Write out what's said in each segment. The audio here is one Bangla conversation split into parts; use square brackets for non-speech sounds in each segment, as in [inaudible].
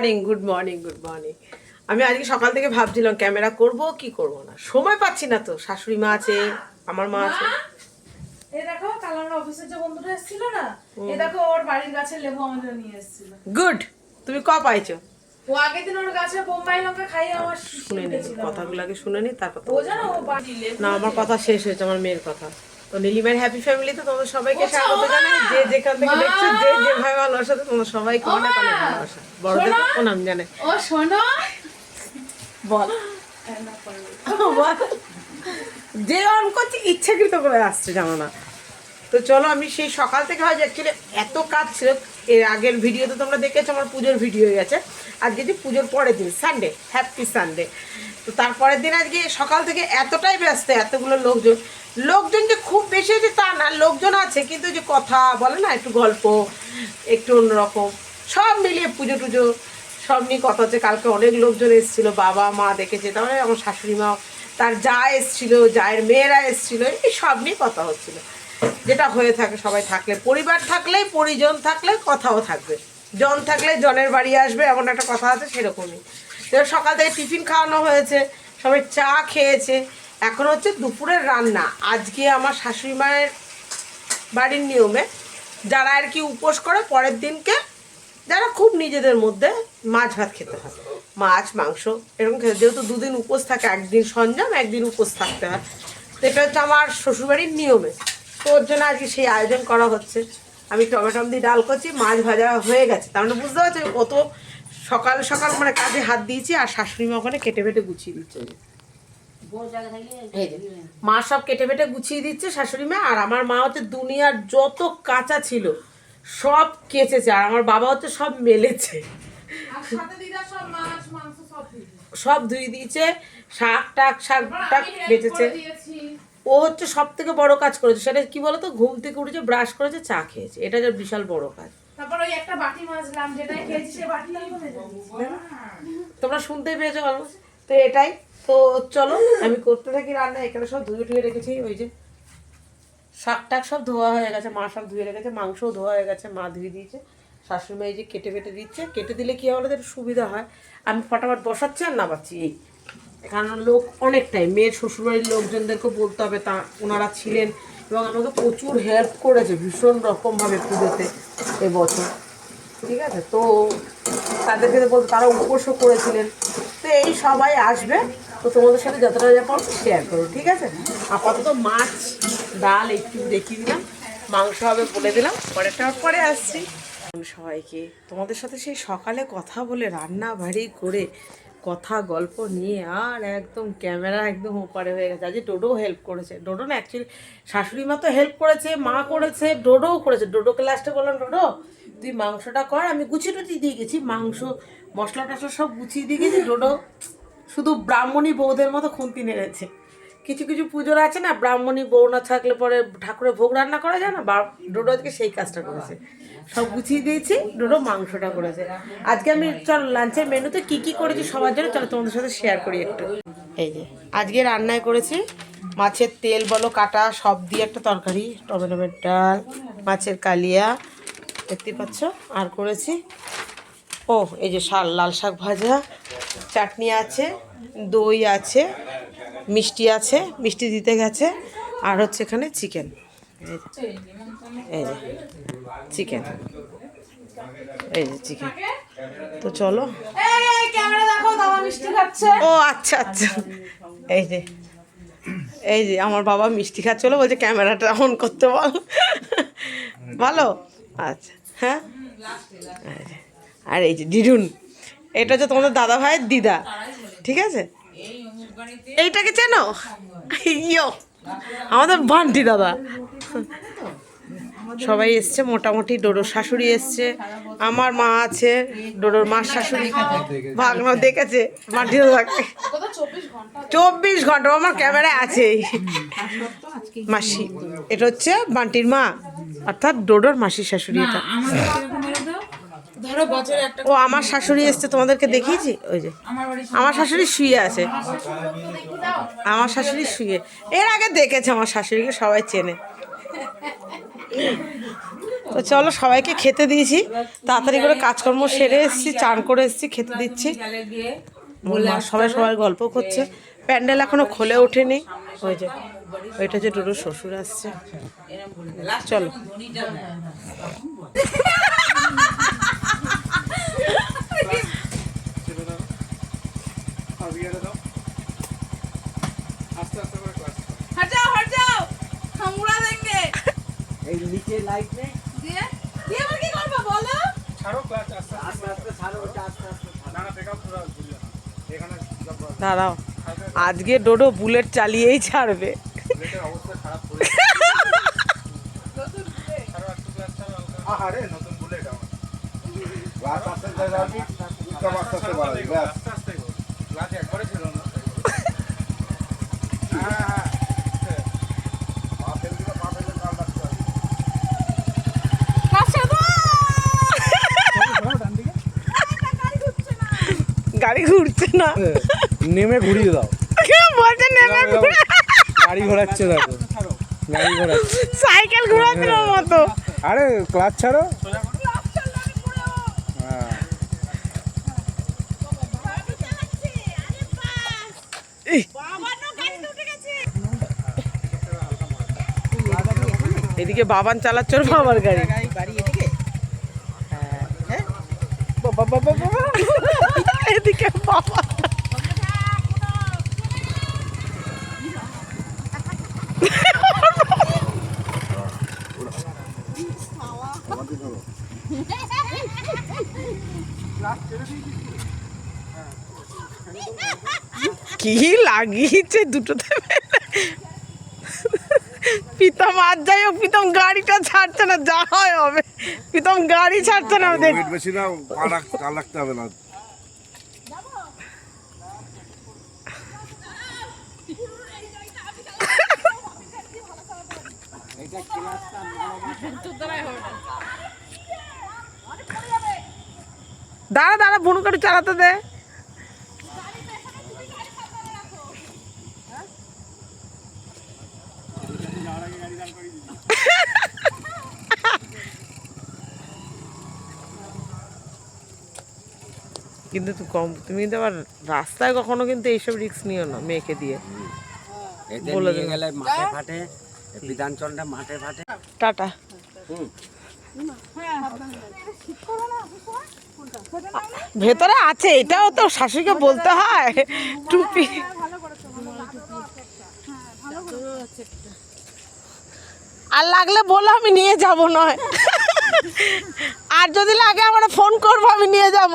Morning good morning good morning আমি আজকে সকাল থেকে ভাবছিলাম ক্যামেরা করব কি করব না? সময় পাচ্ছি না তো। শাশুড়ি মা আছে আমার মা আছে। এই দেখো কাল আমরা অফিসের যে বন্ধুটা এসেছিল না এই দেখো ওর বাড়ির গাছের লেবু আমাদের নিয়ে এসেছিল। গুড তুমি ক পাইছো? ও আগের দিন ওর গাছে বোম্বাই লঙ্কা খাইয়ে আমার শুনে নি কথাগুলো আগে শুনে নি তারপর ও জানো ও বাড়ি না আমার কথা শেষ হয়েছে আমার মেয়ের কথা। তো নীলিমের হ্যাপি ফ্যামিলিতে তোমাদের সবাইকে স্বাগত জানাই। যে যেখান থেকে দেখছ যে যেভাবে ভালোবাসা তোমাদের সবাইকে অনেক অনেক ভালোবাসা। বড়দের নাম জানে। ও শোনো বল। যে অন করছে ইচ্ছাকৃত করে আসছে জানো না। তো চলো আমি সেই সকাল থেকে হয়তো অ্যাকচুয়ালি এত কাজ ছিল। এর আগের ভিডিওতে তোমরা দেখেছ আমার পুজোর ভিডিও হয়ে গেছে। আজকে যে পুজোর পরের দিন সানডে হ্যাপি সানডে তো তারপরের দিন আজকে সকাল থেকে এতটাই ব্যস্ত, এতগুলো লোকজন। লোকজন যে খুব বেশি হয়েছে তা না, লোকজন আছে, কিন্তু যে কথা বলে না, একটু গল্প, একটু অন্যরকম। সব মিলিয়ে পুজো টুজো, সব নিয়ে কথা হচ্ছে। কালকে অনেক লোকজন এসেছিল, বাবা, মা দেখেছে, তারপরে আমার শাশুড়ি মা তার যা এসেছিল, জায়ের মেয়েরা এসেছিল, এই সব নিয়ে কথা হচ্ছিল। যেটা হয়ে থাকে, সবাই থাকলে, পরিবার থাকলে, পরিজন থাকলে, কথাও থাকবে। জন থাকলে জনের বাড়ি আসবে, এমন একটা কথা আছে, সেরকমই। সকাল থেকে টিফিন খাওয়ানো হয়েছে, সবাই চা খেয়েছে। এখন হচ্ছে দুপুরের রান্না। আজকে আমার শাশুড়ি মায়ের বাড়ির নিয়মে যারা আর কি উপোস করে, পরের দিনকে যারা খুব নিজেদের মধ্যে মাছ ভাত খেতে হয়। মাছ, মাংস এরকম খেতে যেহেতু দুদিন উপোস থাকে, একদিন সঞ্জম, একদিন উপোস থাকতে হয়। তো এটা হচ্ছে আমার শ্বশুরবাড়ির নিয়মে। তো ওর জন্য আজকে সেই আয়োজন করা হচ্ছে। আমি টমেটো দিয়ে ডাল করছি, মাছ ভাজা হয়ে গেছে। তার মানে বুঝতে পারছি কত সকাল সকাল মানে কাজে হাত দিয়েছি আর শাশুড়ি মা ওখানে কেটে বেটে গুছিয়ে দিচ্ছে। মা সব কেটে বেটে গুছিয়ে দিচ্ছে শাশুড়ি মা আর আমার মা হচ্ছে দুনিয়ার যত কাঁচা ছিল সব কেচেছে আর আমার বাবা হচ্ছে সব মেলেছে। সব ধুয়ে দিয়েছে শাক টাক শাক টাক বেঁচেছে। ও হচ্ছে সব থেকে বড় কাজ করেছে সেটা কি বলতো? ঘুম থেকে উঠেছে ব্রাশ করেছে চা খেয়েছে। এটা যে বিশাল বড় কাজ। তারপর ওই একটা বাটি মাজলাম খেয়েছি সে তোমরা শুনতে পেয়েছ অলমোস্ট তো এটাই। তো চলো, আমি করতে থাকি রান্না, এখানে সব ধুয়ে ধুয়ে রেখেছি, ওই যে শাক টাক সব ধোয়া হয়ে গেছে, মা সব ধুয়ে রেখেছে, মাংসও ধোয়া হয়ে গেছে, মা ধুয়ে দিয়েছে শাশুড়ি এই যে কেটে কেটে দিচ্ছে, কেটে দিলে কি হবে সুবিধা হয়। আমি ফটাফট বসাচ্ছি আর নামাচ্ছি, এই। কারণ লোক অনেকটাই, মেয়ের শ্বশুরবাড়ির লোকজনদেরকে বলতে হবে, তা ওনারা ছিলেন এবং আমাকে প্রচুর হেল্প করেছে ভীষণ রকমভাবে পুজোতে এবছর। ঠিক আছে? তো তাদেরকে তো বলতে তারা উপোসও করেছিলেন। তো এই সবাই আসবে, তো তোমাদের সাথে যতটা যা পারব শেয়ার করো, ঠিক আছে? আপাতত মাছ, ডাল একটু দেখিয়ে দিলাম, মাংস হবে বলে দিলাম পরেরটা পরে আসছি। সবাইকে তোমাদের সাথে সেই সকালে কথা বলে রান্না বাড়ি করে কথা, গল্প নিয়ে আর একদম ক্যামেরা একদম ওপারে হয়ে গেছে। আজকে ডোডো হেল্প করেছে। ডোডো না অ্যাকচুয়ালি শাশুড়ি মা তো হেল্প করেছে, মা করেছে, ডোডোও করেছে। ডোডোকে লাস্টে বললাম, ডোডো, তুই মাংসটা কর, আমি গুছিয়ে টুচিয়ে দিয়ে গেছি। মাংস, মশলা টশলা সব গুছিয়ে দিয়ে গেছি। ডোডো, শুধু ব্রাহ্মণী বৌদের মতো খুন্তি নেড়েছে। কিছু কিছু পুজোর আছে না, ব্রাহ্মণী বউ না থাকলে পরে ঠাকুরের ভোগ রান্না করা যায় না? বা ডোডো আজকে সেই কাজটা করেছে। সব গুছিয়ে দিয়েছি, ডোডো মাংসটা করেছে। আজকে আমি চল লাঞ্চের মেনুতে কি কি করেছি সবার জন্য, চলো তোমাদের সাথে শেয়ার করি একটু। এই যে, আজকে রান্নায় করেছি মাছের তেল বলো, কাটা, সব দিয়ে একটা তরকারি টমেটোমের ডাল মাছের কালিয়া দেখতে পাচ্ছ? আর করেছি, ও, এই যে শাল, লাল শাক ভাজা, চাটনি আছে, দই আছে মিষ্টি আছে মিষ্টি দিতে গেছে। আর হচ্ছে এখানে চিকেন। এই যে চিকেন। এই যে চিকেন। তো চলো। ও আচ্ছা আচ্ছা। এই যে এই যে আমার বাবা মিষ্টি খাচ্ছিল বলছে ক্যামেরাটা অন করতে বল। ভালো আচ্ছা হ্যাঁ? আর এই যে দিদুন এটা হচ্ছে তোমাদের দাদা ভাইয়ের দিদা। ঠিক আছে? এইটাকে চেনো? ইয়ো আমাদের বান্টি দাদা। সবাই এসছে মোটামুটি ডোডোর শাশুড়ি এসছে। আমার মা আছে ডোডোর মার শাশুড়ি ভাগনা দেখেছে মাটি দাদাকে। চব্বিশ ঘণ্টা আমার ক্যামেরায় আছেই। মাসি এটা হচ্ছে বান্টির মা অর্থাৎ ডোডোর মাসির শাশুড়ি এটা। ধরো বছরে একটা ও আমার শাশুড়ি এসছে তোমাদেরকে দেখিয়েছি? ওই যে। আমার শাশুড়ি শুয়ে আছে। আমার শাশুড়ি শুয়ে। এর আগে দেখেছে আমার শাশুড়িকে সবাই চেনে। তো চলো সবাইকে খেতে দিয়েছি। তাড়াতাড়ি করে কাজকর্ম সেরে এসেছি চান করে এসেছি খেতে দিচ্ছি। সবাই সবাই গল্প করছে। প্যান্ডেল এখনও খোলে ওঠেনি। ওই যে ওইটা যে ডোডোর শ্বশুর আসছে। চলো। এই নিচে লাইট নেই দিয়ে দিয়ে আবার কি করব বলো আস্তে আস্তে ছাড়ো ওটা আস্তে আস্তে ছাড়ো। দাঁড়াও আজকে ডোডো বুলেট চালিয়েই ছাড়বে [laughs] আহারে নতুন বুলেট আমার ক্লাস আস্তে আস্তে যাবি সব আস্তে আস্তে বাড়াবি ব্যাস। ক্লাস একবারে ছিল না পা ফেল দিলে পা ফেলে কাল রাখতে হবে গাড়ি ঘুরছে না। নেমে ঘুরিয়ে দাও। বলছে নেমে ঘুরে- গাড়ি ঘোরাচ্ছে দেখো। গাড়ি ঘোরাচ্ছে। সাইকেল ঘোরাচ্ছিল মতো। আরে ক্লাচ ছাড়ো। এদিকে বাবান চালাচ্ছে ওর বাবার গাড়ি। এদিকে বাবা কি লাগিয়েছে দুটোতে প্রীতম আজ যাই হোক প্রীতম গাড়িটা ছাড়ছে না যা হয় হবে। প্রীতম গাড়ি ছাড়ছে না ওয়েট বেশি না পা রাখ রাখতে হবে না। দাঁড়া দাঁড়া বুনু গাড়ি চালাতে দে। কিন্তু তুই কম তুমি কিন্তু আবার রাস্তায় কখনো কিন্তু এইসব রিস্ক নিও না মেয়েকে দিয়ে। বলে দিলাম। গেলে মাঠে ফাটে বিধানচলটা মাঠে ফাটে। টাটা। ভেতরে আছে এটাও তো শাশুড়িকে বলতে হয়। টুপি। আর লাগলে বলো আমি নিয়ে যাব নয়। আর যদি লাগে আমার ফোন করব, আমি নিয়ে যাব।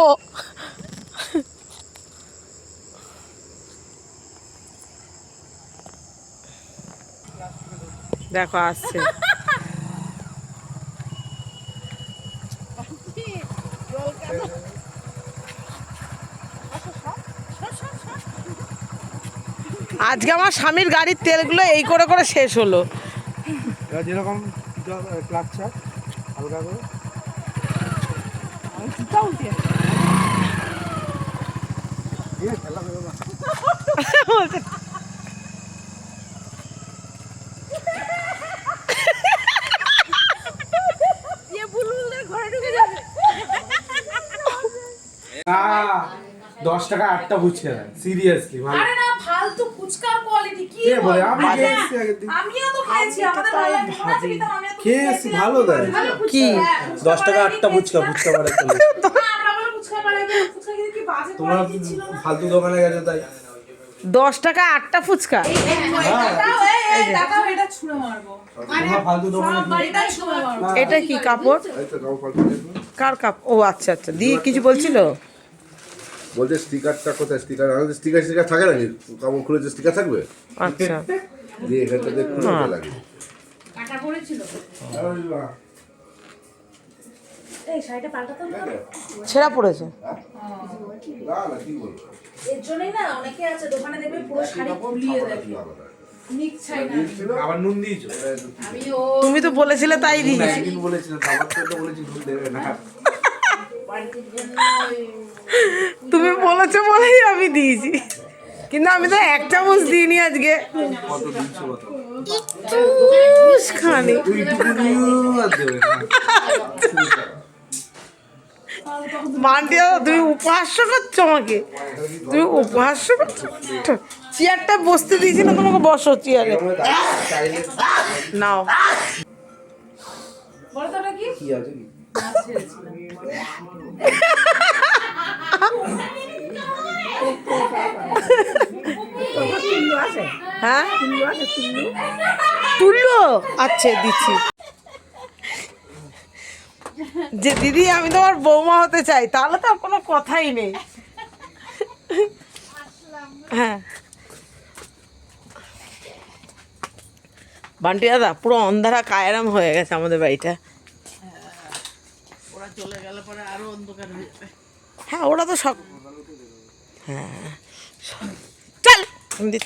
দেখো, আসছে। আজকে আমার স্বামীর গাড়ির তেলগুলো এই করে করে শেষ হলো। এবার যেরকম ছাড় হালকা করে। দশ টাকা আটটা বুঝছে সিরিয়াসলি ভালো আরে না ফালতু ফুচকার কোয়ালিটি কি বলে? আমি খেয়েছি আগের দিন। আমিও তো খেয়েছি আমাদের ভালো লাগে মনে আছে বিতাম আমিও তো খেয়ে ভালো দেয়। কি? ফুচকা দশ টাকা ফুচকা খেয়েছি। ফুচকা বাড়া চলে আমরা বলে ফুচকা বাড়ি ফুচকা কি বাজে তোমরা quality ছিল না? ফালতু দোকানে গেছো তাই? দশ টাকা আটটা ফুচকা। এটা কি? কাপড়? কার কাপ? ও আচ্ছা আচ্ছা। দিয়ে কিছু বলছিল? বলছে স্টিকারটা কোথায়? স্টিকার আমাদের স্টিকার স্টিকার থাকে নাকি? কাপড় খুলে যে স্টিকার থাকবে? আচ্ছা। দিয়ে এখানটা দিয়ে খুলে লাগে। কাটা পড়েছিল। এই শাড়িটা পাল্টাতে ছেঁড়া পড়েছে। বলব? এর জন্যই না অনেকে আছে দোকানে দেখবে পুরো শাড়ি ও তুমি তো বলেছিলে তাই দিয়েছি। বলেছিলাম তুমি বলেছ বলেই আমি দিয়েছি। কিন্তু আমি তো এক চামচ দিইনি আজকে। খানি। দাদা তুমি উপহাস্য করছ আমাকে? তুমি উপহাস্য করছ? চেয়ারটা বসতে দিয়েছি না তোমাকে বসো চেয়ারে। নাও। কি? কি আছে? কি [laughs] হ্যাঁ? তুললো আচ্ছা দিচ্ছি। যে দিদি আমি তোমার বৌমা হতে চাই তাহলে তো আর কোনো কথাই নেই। হ্যাঁ। বান্টি দাদা পুরো অন্ধারা কায়রাম হয়ে গেছে আমাদের বাড়িটা। ওরা চলে গেলে পরে আরও অন্ধকার হয়ে যাবে। হ্যাঁ ওরা তো সব হ্যাঁ চল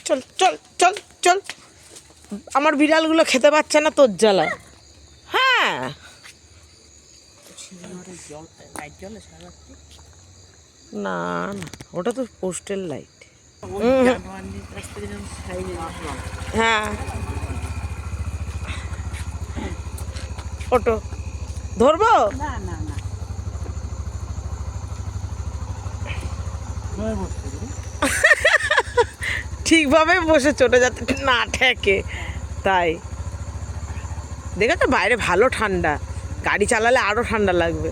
চল চল চল চল। আমার বিড়ালগুলো খেতে পাচ্ছে না, তোর জ্বালা। হ্যাঁ। না না, ওটা তো পোস্টেল লাইট হ্যাঁ। ওটো ধরবো? না না। ঠিকভাবে বসে চলে যাতে না ঠেকে, তাই। দেখে তো বাইরে ভালো ঠান্ডা। গাড়ি চালালে আরও ঠান্ডা লাগবে।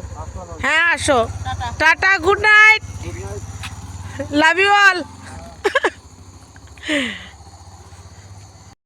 হ্যাঁ আসো। Tata, good night. Love you all